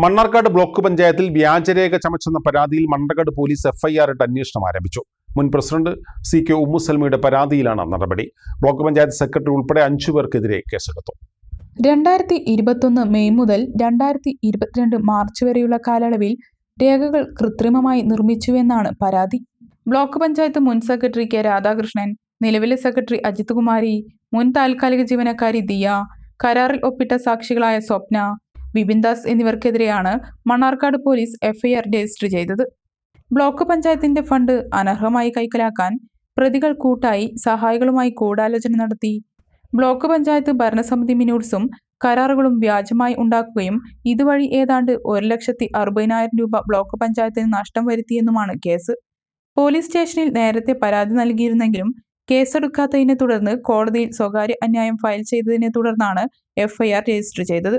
Mannarkkad block പഞ്ചായത്തിൽ വ്യാജരേഖ ചമച്ചെന്ന പരാതിയിൽ മണ്ണാർക്കാട് പോലീസ് എഫ്ഐആർ ഇട്ട് അന്വേഷണം ആരംഭിച്ചു. മുൻ പ്രസിഡന്റ് സി കെ ഉമ്മുസൽമയുടെ പരാതിയിലാണ് നടപടി. ബ്ലോക്ക് പഞ്ചായത്ത് സെക്രട്ടറി ഉൾപ്പെടെ അഞ്ചു പേർക്കെതിരെ കേസെടുത്തു. രണ്ടായിരത്തി ഇരുപത്തൊന്ന് മെയ് മുതൽ രണ്ടായിരത്തി ഇരുപത്തിരണ്ട് മാർച്ച് വരെയുള്ള കാലയളവിൽ രേഖകൾ കൃത്രിമമായി നിർമ്മിച്ചുവെന്നാണ് പരാതി. ബ്ലോക്ക് പഞ്ചായത്ത് മുൻ സെക്രട്ടറി കെ രാധാകൃഷ്ണൻ നിലവിലെ സെക്രട്ടറി അജിത് കുമാരി മുൻ താൽക്കാലിക ജീവനക്കാരി ദിയ കരാറിൽ ഒപ്പിട്ട സാക്ഷികളായ സ്വപ്ന വിപിൻ ദാസ് എന്നിവർക്കെതിരെയാണ് മണ്ണാർക്കാട് പോലീസ് എഫ്ഐആർ രജിസ്റ്റർ ചെയ്തത്. ബ്ലോക്ക് പഞ്ചായത്തിന്റെ ഫണ്ട് അനർഹമായി കൈക്കലാക്കാൻ പ്രതികൾ കൂട്ടായി സഹായികളുമായി കൂടാലോചന നടത്തി. ബ്ലോക്ക് പഞ്ചായത്ത് ഭരണസമിതി മിനൂട്സും കരാറുകളും വ്യാജമായി ഉണ്ടാക്കുകയും ഇതുവഴി ഏതാണ്ട് ഒരു ലക്ഷത്തി അറുപതിനായിരം രൂപ ബ്ലോക്ക് പഞ്ചായത്തിന് നഷ്ടം വരുത്തിയെന്നുമാണ് കേസ്. പോലീസ് സ്റ്റേഷനിൽ നേരത്തെ പരാതി നൽകിയിരുന്നെങ്കിലും കേസെടുക്കാത്തതിനെ തുടർന്ന് കോടതിയിൽ സ്വകാര്യ അന്യായം ഫയൽ ചെയ്തതിനെ തുടർന്നാണ് എഫ്ഐആർ രജിസ്റ്റർ ചെയ്തത്.